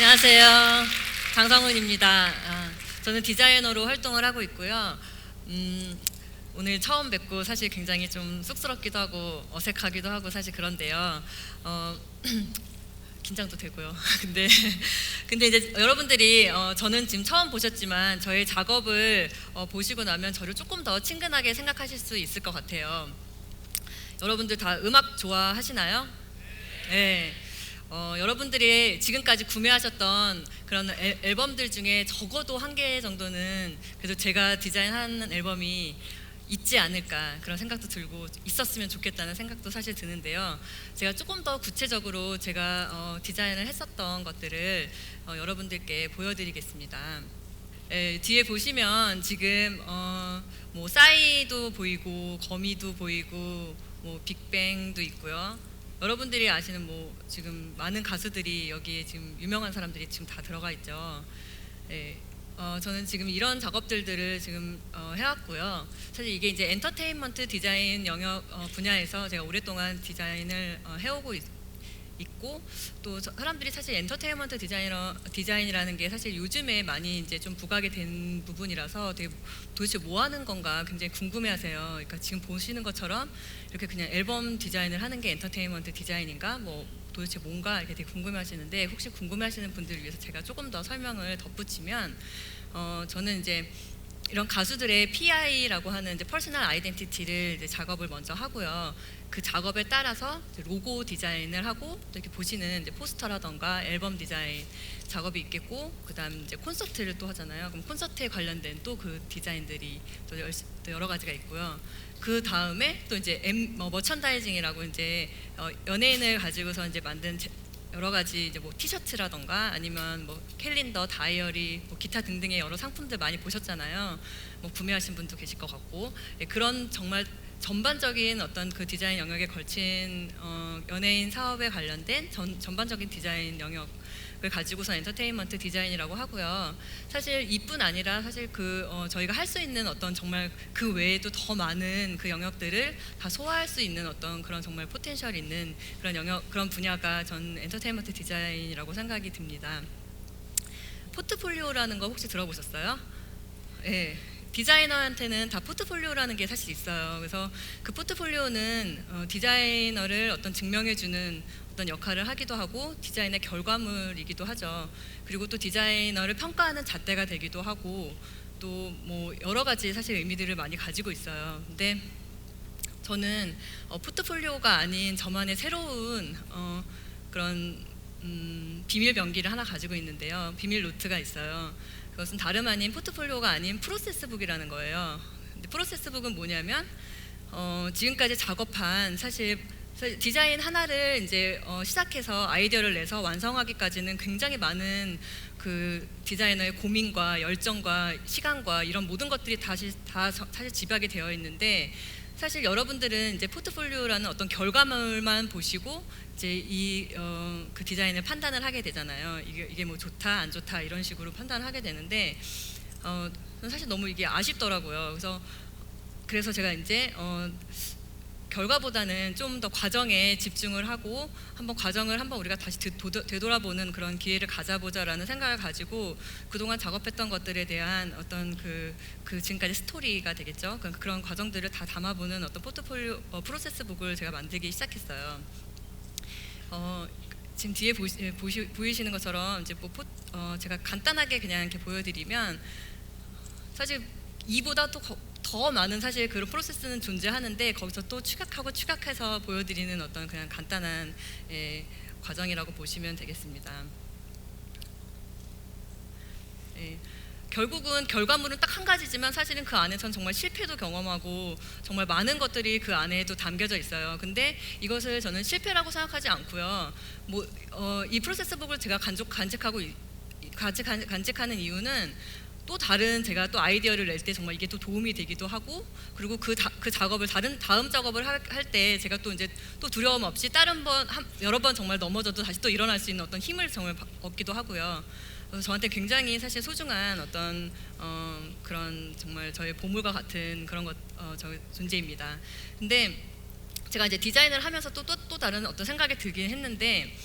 안녕하세요. 장성훈입니다. 아, 저는 디자이너로 활동을 하고 있고요. 음, 오늘 처음 뵙고 사실 굉장히 좀 쑥스럽기도 하고 어색하기도 하고 사실 그런데요. 어, 긴장도 되고요. 근데 근데 이제 여러분들이 어, 저는 지금 처음 보셨지만 저의 작업을 어, 보시고 나면 저를 조금 더 친근하게 생각하실 수 있을 것 같아요. 여러분들 다 음악 좋아하시나요? 네. 어, 여러분들이 지금까지 구매하셨던 그런 앨, 앨범들 중에 적어도 한 개 정도는 그래도 제가 디자인한 앨범이 있지 않을까 그런 생각도 들고 있었으면 좋겠다는 생각도 사실 드는데요. 제가 조금 더 구체적으로 제가 어, 디자인을 했었던 것들을 어, 여러분들께 보여드리겠습니다. 예, 뒤에 보시면 지금 어, 뭐 싸이도 보이고 거미도 보이고 뭐 빅뱅도 있고요. 여러분들이 아시는 뭐 지금 많은 가수들이 여기에 지금 유명한 사람들이 지금 다 들어가 있죠. 예, 어, 저는 지금 이런 작업들을 지금 어, 해왔고요. 사실 이게 이제 엔터테인먼트 디자인 영역 어, 분야에서 제가 오랫동안 디자인을 어, 해오고 있, 있고 또 저- 사람들이 사실 엔터테인먼트 디자이너 디자인이라는 게 사실 요즘에 많이 이제 좀 부각이 된 부분이라서 되게 도대체 뭐 하는 건가 굉장히 궁금해하세요. 그러니까 지금 보시는 것처럼 이렇게 그냥 앨범 디자인을 하는 게 엔터테인먼트 디자인인가 뭐 도대체 뭔가 이렇게 되게 궁금해하시는데 혹시 궁금해하시는 분들을 위해서 제가 조금 더 설명을 덧붙이면 어 저는 이제 이런 가수들의 PI라고 하는 이제 퍼스널 아이덴티티를 이제 작업을 먼저 하고요. 그 작업에 따라서 로고 디자인을 하고 또 이렇게 보시는 이제 포스터라던가 앨범 디자인 작업이 있겠고 그다음 이제 콘서트를 또 하잖아요. 그럼 콘서트에 관련된 또 그 디자인들이 또, 여러 가지가 있고요. 그 다음에 또 이제 M 뭐 머천다이징이라고 이제 어, 연예인을 가지고서 이제 만든 제- 여러 가지 이제 뭐 티셔츠라던가 아니면 뭐 캘린더, 다이어리, 뭐 기타 등등의 여러 상품들 많이 보셨잖아요. 뭐 구매하신 분도 계실 것 같고 예, 그런 정말 전반적인 어떤 그 디자인 영역에 걸친 어, 연예인 사업에 관련된 전, 전반적인 디자인 영역 을 가지고서 엔터테인먼트 디자인이라고 하고요. 사실 이뿐 아니라 사실 그 어, 저희가 할 수 있는 어떤 정말 그 외에도 더 많은 그 영역들을 다 소화할 수 있는 어떤 그런 정말 포텐셜 있는 그런 영역 그런 분야가 전 엔터테인먼트 디자인이라고 생각이 듭니다. 포트폴리오라는 거 혹시 들어보셨어요? 예. 디자이너한테는 다 포트폴리오라는 게 사실 있어요. 그래서 그 포트폴리오는 어, 디자이너를 어떤 증명해주는 어떤 역할을 하기도 하고 디자인의 결과물이기도 하죠. 그리고 또 디자이너를 평가하는 잣대가 되기도 하고 또 뭐 여러 가지 사실 의미들을 많이 가지고 있어요. 근데 저는 어, 포트폴리오가 아닌 저만의 새로운 어, 그런 음, 비밀 병기를 하나 가지고 있는데요. 비밀 노트가 있어요. 그것은 다름 아닌 포트폴리오가 아닌 프로세스북이라는 거예요. 근데 프로세스북은 뭐냐면 어, 지금까지 작업한 사실 디자인 하나를 이제 어, 시작해서 아이디어를 내서 완성하기까지는 굉장히 많은 그 디자이너의 고민과 열정과 시간과 이런 모든 것들이 다시 다 서- 사실 집약이 되어 있는데 사실 여러분들은 이제 포트폴리오라는 어떤 결과물만 보시고 이제 이 어, 그 디자인을 판단을 하게 되잖아요. 이게 이게 뭐 좋다 안 좋다 이런 식으로 판단을 하게 되는데 어, 사실 너무 이게 아쉽더라고요. 그래서 그래서 제가 이제 어, 결과보다는 좀 더 과정에 집중을 하고 한번 과정을 한번 우리가 다시 되돌아보는 그런 기회를 가져보자라는 생각을 가지고 그동안 작업했던 것들에 대한 어떤 그, 그 지금까지 스토리가 되겠죠. 그- 그런 과정들을 다 담아보는 어떤 포트폴리오 어, 프로세스북을 제가 만들기 시작했어요. 어, 지금 뒤에 보시, 보시, 보이시는 것처럼 이제 뭐 포, 어, 제가 간단하게 그냥 이렇게 보여드리면 사실 이보다 또 더 많은 사실 그런 프로세스는 존재하는데 거기서 또 추격하고 추격해서 보여드리는 어떤 그냥 간단한 예, 과정이라고 보시면 되겠습니다. 예, 결국은 결과물은 딱 한 가지지만 사실은 그 안에선 정말 실패도 경험하고 정말 많은 것들이 그 안에도 담겨져 있어요. 근데 이것을 저는 실패라고 생각하지 않고요. 뭐이 프로세스북을 제가 간직, 간직하고 있- 간직, 간직하는 이유는 또 다른 제가 또 아이디어를 낼 때 정말 이게 또 도움이 되기도 하고 그리고 그, 다, 그 작업을 다른 다음 작업을 할 때 제가 또 이제 또 두려움 없이 다른 번 한, 여러 번 정말 넘어져도 다시 또 일어날 수 있는 어떤 힘을 정말 바- 얻기도 하고요. 그래서 저한테 굉장히 사실 소중한 어떤 어, 그런 정말 저의 보물과 같은 그런 것 어, 저 존재입니다. 근데 제가 이제 디자인을 하면서 또또또 다른 어떤 생각이 들긴 했는데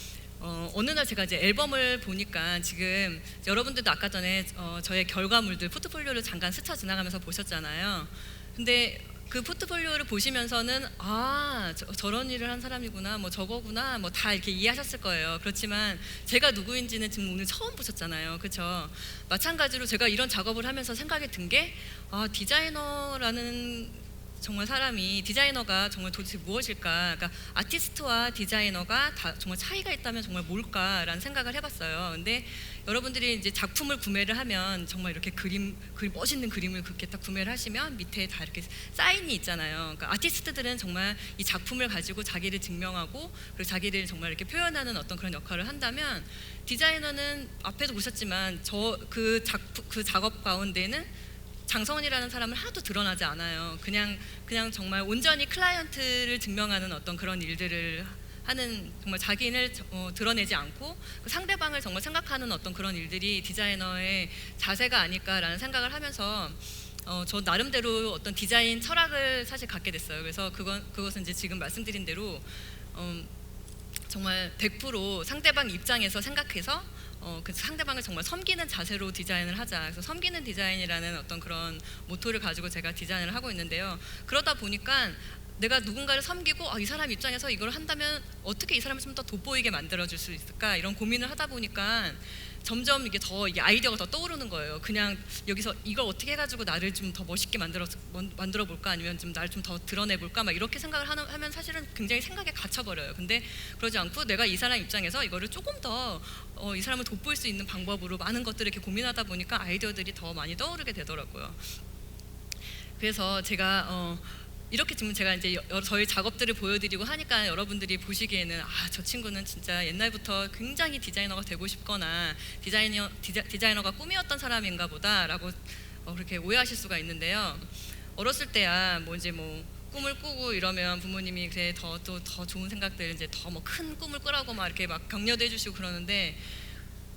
어, 어느 날 제가 이제 앨범을 보니까 지금 여러분들도 아까 전에 어, 저의 결과물들 포트폴리오를 잠깐 스쳐 지나가면서 보셨잖아요. 근데 그 포트폴리오를 보시면서는 아 저, 런 일을 한 사람이구나 뭐 저거구나 뭐 다 이렇게 이해하셨을 거예요. 그렇지만 제가 누구인지는 지금 오늘 처음 보셨잖아요. 그렇죠? 마찬가지로 제가 이런 작업을 하면서 생각이 든 게 아, 디자이너라는 정말 사람이 디자이너가 정말 도대체 무엇일까? 그러니까 아티스트와 디자이너가 다 정말 차이가 있다면 정말 뭘까라는 생각을 해봤어요. 근데 여러분들이 이제 작품을 구매를 하면 정말 이렇게 그림, 그림 멋있는 그림을 그렇게 딱 구매를 하시면 밑에 다 이렇게 사인이 있잖아요. 그러니까 아티스트들은 정말 이 작품을 가지고 자기를 증명하고 그리고 자기를 정말 이렇게 표현하는 어떤 그런 역할을 한다면 디자이너는 앞에도 보셨지만 저 그 작품 그 작업 가운데는 장성원이라는 사람은 하나도 드러나지 않아요. 그냥 그냥 정말 온전히 클라이언트를 증명하는 어떤 그런 일들을 하는 정말 자기를 어, 드러내지 않고 그 상대방을 정말 생각하는 어떤 그런 일들이 디자이너의 자세가 아닐까라는 생각을 하면서 어, 저 나름대로 어떤 디자인 철학을 사실 갖게 됐어요. 그래서 그건 그것은 이제 지금 말씀드린 대로 어, 정말 100% 상대방 입장에서 생각해서 어, 그 상대방을 정말 섬기는 자세로 디자인을 하자. 그래서 섬기는 디자인이라는 어떤 그런 모토를 가지고 제가 디자인을 하고 있는데요. 그러다 보니까 내가 누군가를 섬기고 아, 이 사람 입장에서 이걸 한다면 어떻게 이 사람을 좀 더 돋보이게 만들어줄 수 있을까 이런 고민을 하다 보니까 점점 이게 더 이게 아이디어가 더 떠오르는 거예요. 그냥 여기서 이걸 어떻게 해가지고 나를 좀 더 멋있게 만들어 만들어 볼까 아니면 좀 나를 좀더 드러내 볼까 막 이렇게 생각을 하는, 하면 사실은 굉장히 생각에 갇혀 버려요. 근데 그러지 않고 내가 이 사람 입장에서 이거를 조금 더 어, 이 사람을 돋보일 수 있는 방법으로 많은 것들을 이렇게 고민하다 보니까 아이디어들이 더 많이 떠오르게 되더라고요. 그래서 제가 어, 이렇게 지금 제가 이제 여, 저희 작업들을 보여드리고 하니까 여러분들이 보시기에는 아 저 친구는 진짜 옛날부터 굉장히 디자이너가 되고 싶거나 디자이너 디자, 이너가 꿈이었던 사람인가 보다라고 어, 그렇게 오해하실 수가 있는데요. 어렸을 때야 뭐 이제 뭐 꿈을 꾸고 이러면 부모님이 그래 더또 더 좋은 생각들 이제 더 뭐 큰 꿈을 꾸라고 막 이렇게 막 격려도 해주시고 그러는데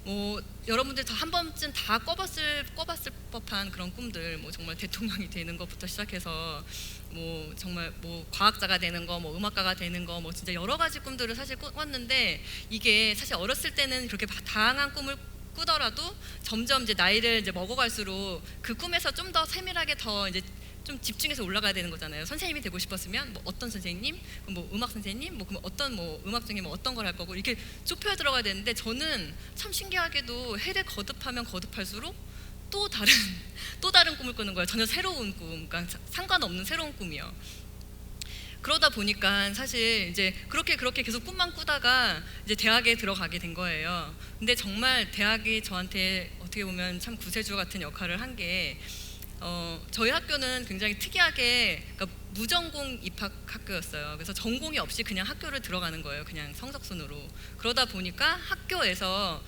뭐 여러분들 다 한 번쯤 다 꿔봤을 꿔봤을 법한 그런 꿈들 뭐 정말 대통령이 되는 것부터 시작해서 뭐 정말 뭐 과학자가 되는 거 뭐 음악가가 되는 거 뭐 진짜 여러 가지 꿈들을 사실 꿨는데 이게 사실 어렸을 때는 그렇게 다양한 꿈을 꾸더라도 점점 이제 나이를 이제 먹어갈수록 그 꿈에서 좀 더 세밀하게 더 이제 좀 집중해서 올라가야 되는 거잖아요. 선생님이 되고 싶었으면 뭐 어떤 선생님, 뭐 음악 선생님, 뭐 그럼 어떤 뭐 음악 중에 뭐 어떤 걸 할 거고 이렇게 좁혀 들어가야 되는데 저는 참 신기하게도 해를 거듭하면 거듭할수록 또 다른 또 다른 꿈을 꾸는 거예요. 전혀 새로운 꿈, 그러니까 상관없는 새로운 꿈이요. 그러다 보니까 사실 이제 그렇게 그렇게 계속 꿈만 꾸다가 이제 대학에 들어가게 된 거예요. 근데 정말 대학이 저한테 어떻게 보면 참 구세주 같은 역할을 한 게 어, 저희 학교는 굉장히 특이하게 그러니까 무전공 입학 학교였어요. 그래서 전공이 없이 그냥 학교를 들어가는 거예요. 그냥 성적순으로. 그러다 보니까 학교에서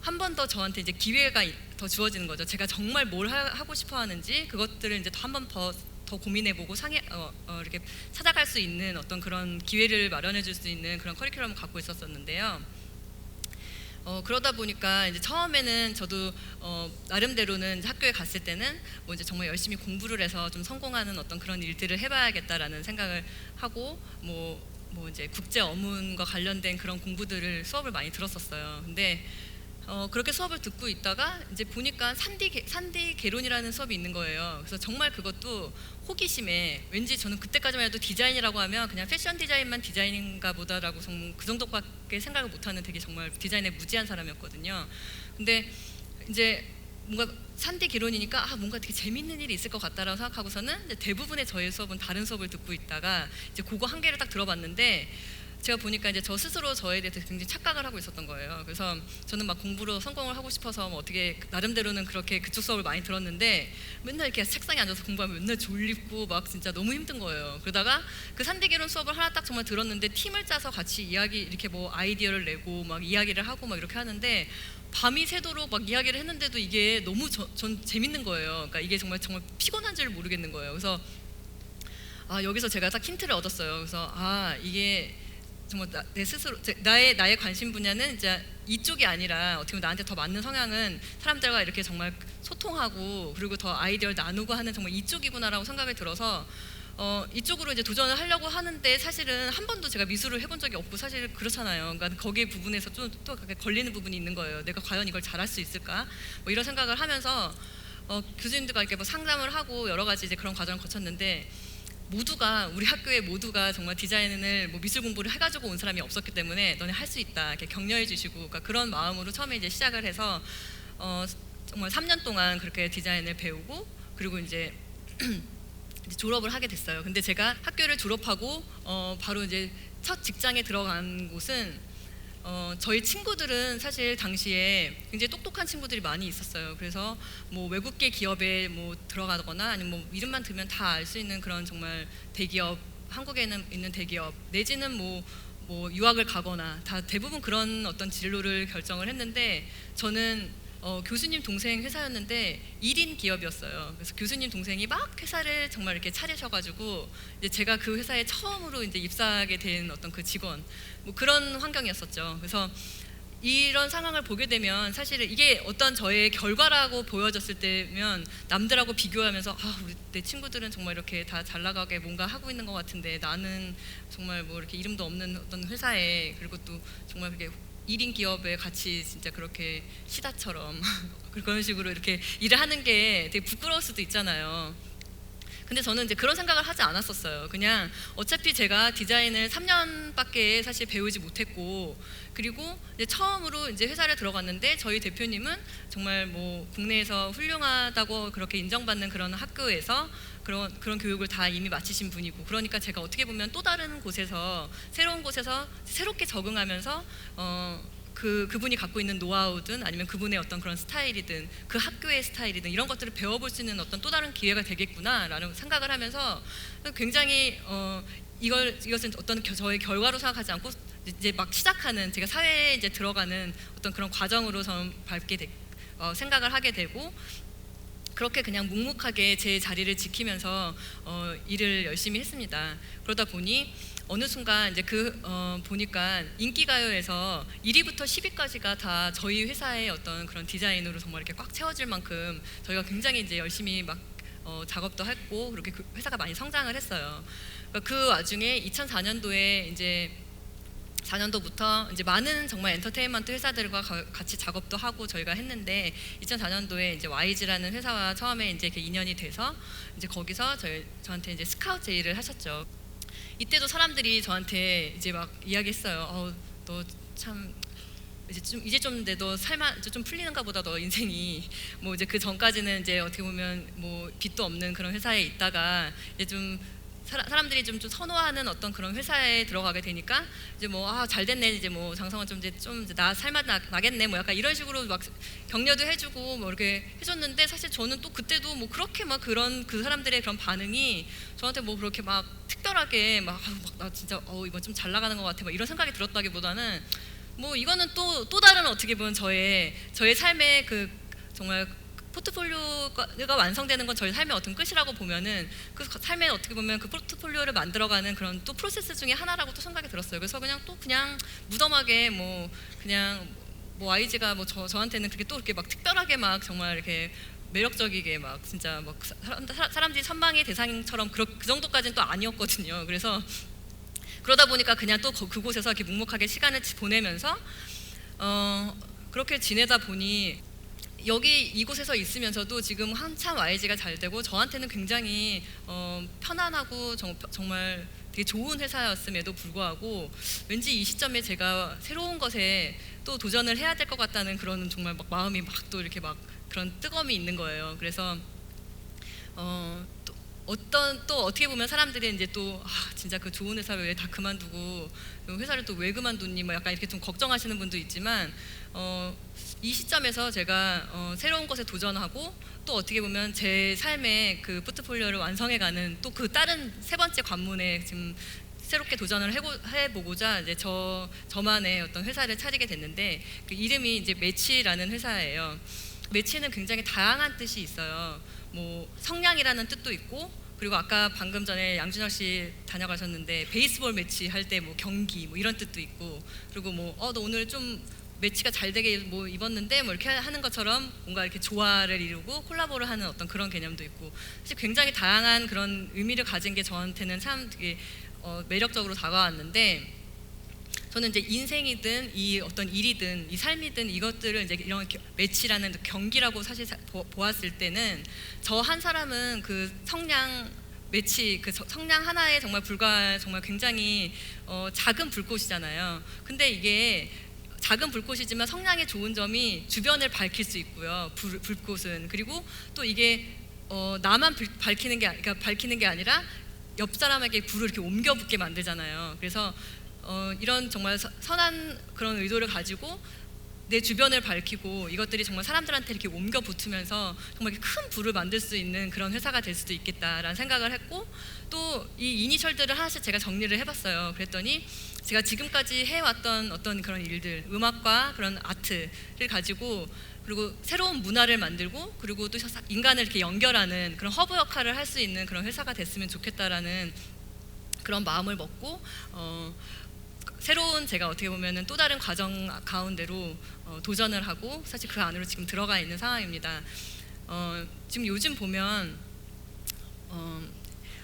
한 번 더 저한테 이제 기회가 더 주어지는 거죠. 제가 정말 뭘 하, 고 싶어 하는지 그것들을 이제 한 번 더 더 고민해보고 상해 어, 어, 이렇게 찾아갈 수 있는 어떤 그런 기회를 마련해줄 수 있는 그런 커리큘럼을 갖고 있었었는데요. 어, 그러다 보니까 이제 처음에는 저도 어, 나름대로는 학교에 갔을 때는 뭐 이제 정말 열심히 공부를 해서 좀 성공하는 어떤 그런 일들을 해봐야겠다라는 생각을 하고 뭐, 뭐 이제 국제 어문과 관련된 그런 공부들을 수업을 많이 들었었어요. 근데 어, 그렇게 수업을 듣고 있다가 이제 보니까 산디 산디 개론이라는 수업이 있는 거예요. 그래서 정말 그것도 호기심에 왠지 저는 그때까지만 해도 디자인이라고 하면 그냥 패션 디자인만 디자인인가 보다라고 그 정도밖에 생각을 못하는 되게 정말 디자인에 무지한 사람이었거든요. 근데 이제 뭔가 산디 개론이니까 아 뭔가 되게 재밌는 일이 있을 것 같다라고 생각하고서는 대부분의 저희 수업은 다른 수업을 듣고 있다가 이제 그거 한 개를 딱 들어봤는데 제가 보니까 이제 저 스스로 저에 대해서 굉장히 착각을 하고 있었던 거예요. 그래서 저는 막 공부로 성공을 하고 싶어서 뭐 어떻게 나름대로는 그렇게 그쪽 수업을 많이 들었는데 맨날 이렇게 책상에 앉아서 공부하면 맨날 졸립고 막 진짜 너무 힘든 거예요. 그러다가 그 산대개론 수업을 하나 딱 정말 들었는데 팀을 짜서 같이 이야기 이렇게 뭐 아이디어를 내고 막 이야기를 하고 막 이렇게 하는데 밤이 새도록 막 이야기를 했는데도 이게 너무 저, 전 재밌는 거예요. 그러니까 이게 정말 정말 피곤한 줄 모르겠는 거예요. 그래서 아 여기서 제가 딱 힌트를 얻었어요. 그래서 아 이게 정말 나, 내 스스로 나의 나의 관심 분야는 이제 이쪽이 아니라 어떻게 보면 나한테 더 맞는 성향은 사람들과 이렇게 정말 소통하고 그리고 더 아이디어를 나누고 하는 정말 이쪽이구나라고 생각이 들어서 어, 이쪽으로 이제 도전을 하려고 하는데 사실은 한 번도 제가 미술을 해본 적이 없고 사실 그렇잖아요. 그러니까 거기에 부분에서 좀또 걸리는 부분이 있는 거예요. 내가 과연 이걸 잘할 수 있을까? 뭐 이런 생각을 하면서 어, 교수님들과 이렇게 뭐 상담을 하고 여러 가지 이제 그런 과정을 거쳤는데 모두가 우리 학교에 모두가 정말 디자인을 뭐 미술 공부를 해가지고 온 사람이 없었기 때문에 너네 할 수 있다 이렇게 격려해 주시고 그러니까 그런 마음으로 처음에 이제 시작을 해서 어, 정말 3년 동안 그렇게 디자인을 배우고 그리고 이제 이제 졸업을 하게 됐어요. 근데 제가 학교를 졸업하고 어, 바로 이제 첫 직장에 들어간 곳은 어, 저희 친구들은 사실 당시에 굉장히 똑똑한 친구들이 많이 있었어요. 그래서 뭐 외국계 기업에 뭐 들어가거나 아니면 뭐 이름만 들면 다 알 수 있는 그런 정말 대기업 한국에는 있는 대기업 내지는 뭐 뭐 유학을 가거나 다 대부분 그런 어떤 진로를 결정을 했는데 저는 어, 교수님 동생 회사였는데 1인 기업이었어요. 그래서 교수님 동생이 막 회사를 정말 이렇게 차리셔가지고 이제 제가 그 회사에 처음으로 이제 입사하게 된 어떤 그 직원 뭐 그런 환경이었었죠. 그래서 이런 상황을 보게 되면 사실은 이게 어떤 저의 결과라고 보여졌을 때면 남들하고 비교하면서 아 우리 내 친구들은 정말 이렇게 다 잘 나가게 뭔가 하고 있는 것 같은데 나는 정말 뭐 이렇게 이름도 없는 어떤 회사에 그리고 또 정말 그게 1인 기업에 같이 진짜 그렇게 시다처럼 그런 식으로 이렇게 일을 하는 게 되게 부끄러울 수도 있잖아요. 근데 저는 이제 그런 생각을 하지 않았었어요. 그냥 어차피 제가 디자인을 3년밖에 사실 배우지 못했고 그리고 이제 처음으로 이제 회사를 들어갔는데 저희 대표님은 정말 뭐 국내에서 훌륭하다고 그렇게 인정받는 그런 학교에서 그런 그런 교육을 다 이미 마치신 분이고 그러니까 제가 어떻게 보면 또 다른 곳에서 새로운 곳에서 새롭게 적응하면서 어. 그 그분이 갖고 있는 노하우든 아니면 그분의 어떤 그런 스타일이든 그 학교의 스타일이든 이런 것들을 배워볼 수 있는 어떤 또 다른 기회가 되겠구나라는 생각을 하면서 굉장히 어 이걸 이것은 어떤 겨- 저의 결과로 생각하지 않고 이제 막 시작하는 제가 사회에 이제 들어가는 어떤 그런 과정으로 저는 밟게 되, 어, 생각을 하게 되고 그렇게 그냥 묵묵하게 제 자리를 지키면서 어, 일을 열심히 했습니다. 그러다 보니 어느 순간 이제 그 어, 보니까 인기가요에서 1위부터 10위까지가 다 저희 회사의 어떤 그런 디자인으로 정말 이렇게 꽉 채워질 만큼 저희가 굉장히 이제 열심히 막 어, 작업도 했고 그렇게 그 회사가 많이 성장을 했어요. 그러니까 그 와중에 2004년도에 이제 4년도부터 이제 많은 정말 엔터테인먼트 회사들과 가- 같이 작업도 하고 저희가 했는데 2004년도에 이제 YG라는 회사와 처음에 이제 이렇게 인연이 돼서 이제 거기서 저희 저한테 이제 스카우트 제의를 하셨죠. 이때도 사람들이 저한테 이제 막 이야기했어요. 어, 너참 이제 좀 이제 좀 내도 살만 좀 풀리는가 보다 너 인생이 뭐 이제 그 전까지는 이제 어떻게 보면 뭐 빚도 없는 그런 회사에 있다가 이제 좀 사람들이 좀, 좀 선호하는 어떤 그런 회사에 들어가게 되니까 이제 뭐 아 잘 됐네. 이제 뭐 장성원 좀 이제 좀 이제 나 살맛 나, 나겠네. 뭐 약간 이런 식으로 막 격려도 해주고 뭐 이렇게 해줬는데 사실 저는 또 그때도 뭐 그렇게 막 그런 그 사람들의 그런 반응이 저한테 뭐 그렇게 막 특별하게 막 나 진짜 어 이번 좀 잘 나가는 것 같아. 막 이런 생각이 들었다기보다는 뭐 이거는 또 또 다른 어떻게 보면 저의 저의 삶의 그 정말 포트폴리오가 완성되는 건 저희 삶의 어떤 끝이라고 보면은 그 삶의 어떻게 보면 그 포트폴리오를 만들어가는 그런 또 프로세스 중에 하나라고 또 생각이 들었어요. 그래서 그냥 또 그냥 무덤하게 뭐 그냥 뭐 YG가 뭐 저 저한테는 그게 또 이렇게 막 특별하게 막 정말 이렇게 매력적이게 막 진짜 막 사람, 사람들이 선망의 대상처럼 그, 그 정도까지는 또 아니었거든요. 그래서 그러다 보니까 그냥 또 그- 그곳에서 이렇게 묵묵하게 시간을 지- 보내면서 어, 그렇게 지내다 보니 여기 이곳에서 있으면서도 지금 한참 YG가 잘 되고 저한테는 굉장히 어, 편안하고 정, 정말 되게 좋은 회사였음에도 불구하고 왠지 이 시점에 제가 새로운 것에 또 도전을 해야 될 것 같다는 그런 정말 막 마음이 막 또 이렇게 막 그런 뜨거움이 있는 거예요. 그래서 어, 또 어떤 또 어떻게 보면 사람들이 이제 또 아, 진짜 그 좋은 회사를 왜 다 그만두고 그 회사를 또 왜 그만뒀니 뭐 약간 이렇게 좀 걱정하시는 분도 있지만 어, 이 시점에서 제가 어, 새로운 것에 도전하고 또 어떻게 보면 제 삶의 그 포트폴리오를 완성해가는 또 그 다른 세 번째 관문에 지금 새롭게 도전을 해고, 해보고자 이제 저 저만의 어떤 회사를 차리게 됐는데 그 이름이 이제 매치라는 회사예요. 매치는 굉장히 다양한 뜻이 있어요. 뭐 성량이라는 뜻도 있고 그리고 아까 방금 전에 양준혁 씨 다녀가셨는데 베이스볼 매치 할 때 뭐 경기 뭐 이런 뜻도 있고 그리고 뭐 어 너 오늘 좀 매치가 잘 되게 뭐 입었는데 뭐 이렇게 하는 것처럼 뭔가 이렇게 조화를 이루고 콜라보를 하는 어떤 그런 개념도 있고 사실 굉장히 다양한 그런 의미를 가진 게 저한테는 참 되게 어, 매력적으로 다가왔는데 저는 이제 인생이든 이 어떤 일이든 이 삶이든 이것들을 이제 이런 겨- 매치라는 경기라고 사실 보았을 때는 저 한 사람은 그 성량 매치 그 서- 성량 하나에 정말 불과 정말 굉장히 어, 작은 불꽃이잖아요. 근데 이게 작은 불꽃이지만 성량의 좋은 점이 주변을 밝힐 수 있고요. 불, 불꽃은 그리고 또 이게 어, 나만 불- 밝히는 게 아- 그러니까 밝히는 게 아니라 옆 사람에게 불을 이렇게 옮겨 붙게 만들잖아요. 그래서 어, 이런 정말 서- 선한 그런 의도를 가지고 내 주변을 밝히고 이것들이 정말 사람들한테 이렇게 옮겨 붙으면서 정말 큰 불을 만들 수 있는 그런 회사가 될 수도 있겠다라는 생각을 했고 또 이 이니셜들을 하나씩 제가 정리를 해봤어요. 그랬더니 제가 지금까지 해왔던 어떤 그런 일들, 음악과 그런 아트를 가지고 그리고 새로운 문화를 만들고 그리고 또 사- 인간을 이렇게 연결하는 그런 허브 역할을 할 수 있는 그런 회사가 됐으면 좋겠다라는 그런 마음을 먹고 어, 새로운 제가 어떻게 보면은 또 다른 과정 가운데로 어, 도전을 하고 사실 그 안으로 지금 들어가 있는 상황입니다. 어, 지금 요즘 보면 어,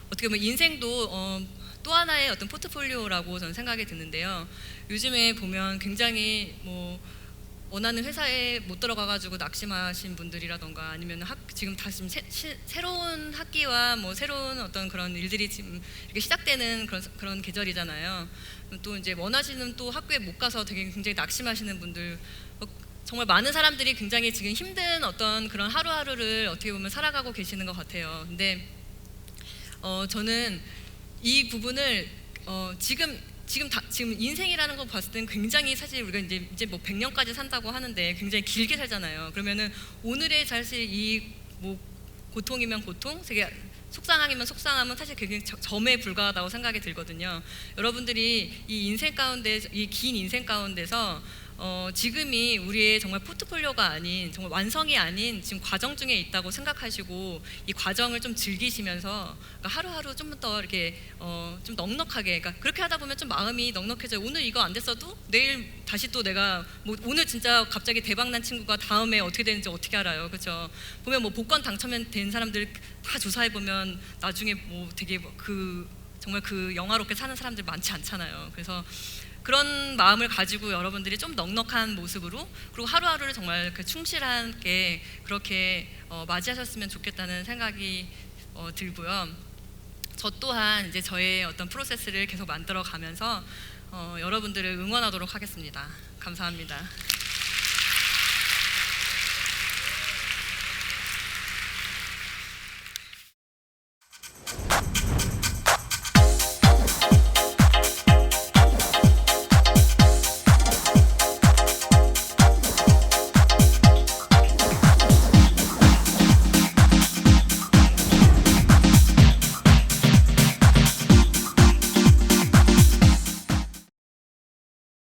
어떻게 보면 인생도 어, 또 하나의 어떤 포트폴리오라고 저는 생각이 드는데요. 요즘에 보면 굉장히 뭐 원하는 회사에 못 들어가가지고 낙심하신 분들이라던가 아니면 학, 지금 다 지금 새, 시- 새로운 학기와 뭐 새로운 어떤 그런 일들이 지금 이렇게 시작되는 그런 그런 계절이잖아요. 또 이제 원하시는 또 학교에 못 가서 되게 굉장히 낙심하시는 분들 어, 정말 많은 사람들이 굉장히 지금 힘든 어떤 그런 하루하루를 어떻게 보면 살아가고 계시는 것 같아요. 근데 어, 저는 이 부분을 어, 지금 지금 다, 지금 인생이라는 거 봤을 때는 굉장히 사실 우리가 이제 이제 뭐 100년까지 산다고 하는데 굉장히 길게 살잖아요. 그러면은 오늘의 사실 이 뭐 고통이면 고통, 되게 속상함이면 속상함은 사실 굉장히 저- 점에 불과하다고 생각이 들거든요. 여러분들이 이 인생 가운데 이 긴 인생 가운데서 어, 지금이 우리의 정말 포트폴리오가 아닌 정말 완성이 아닌 지금 과정 중에 있다고 생각하시고 이 과정을 좀 즐기시면서 그러니까 하루하루 좀 더 이렇게 어, 좀 넉넉하게 그러니까 그렇게 하다 보면 좀 마음이 넉넉해져요. 오늘 이거 안 됐어도 내일 다시 또 내가 뭐 오늘 진짜 갑자기 대박 난 친구가 다음에 어떻게 되는지 어떻게 알아요, 그렇죠? 보면 뭐 복권 당첨된 사람들 다 조사해 보면 나중에 뭐 되게 뭐그 정말 그 영화롭게 사는 사람들 많지 않잖아요. 그래서 그런 마음을 가지고 여러분들이 좀 넉넉한 모습으로 그리고 하루하루를 정말 그 충실하게 그렇게 어, 맞이하셨으면 좋겠다는 생각이 어, 들고요. 저 또한 이제 저의 어떤 프로세스를 계속 만들어 가면서 어, 여러분들을 응원하도록 하겠습니다. 감사합니다.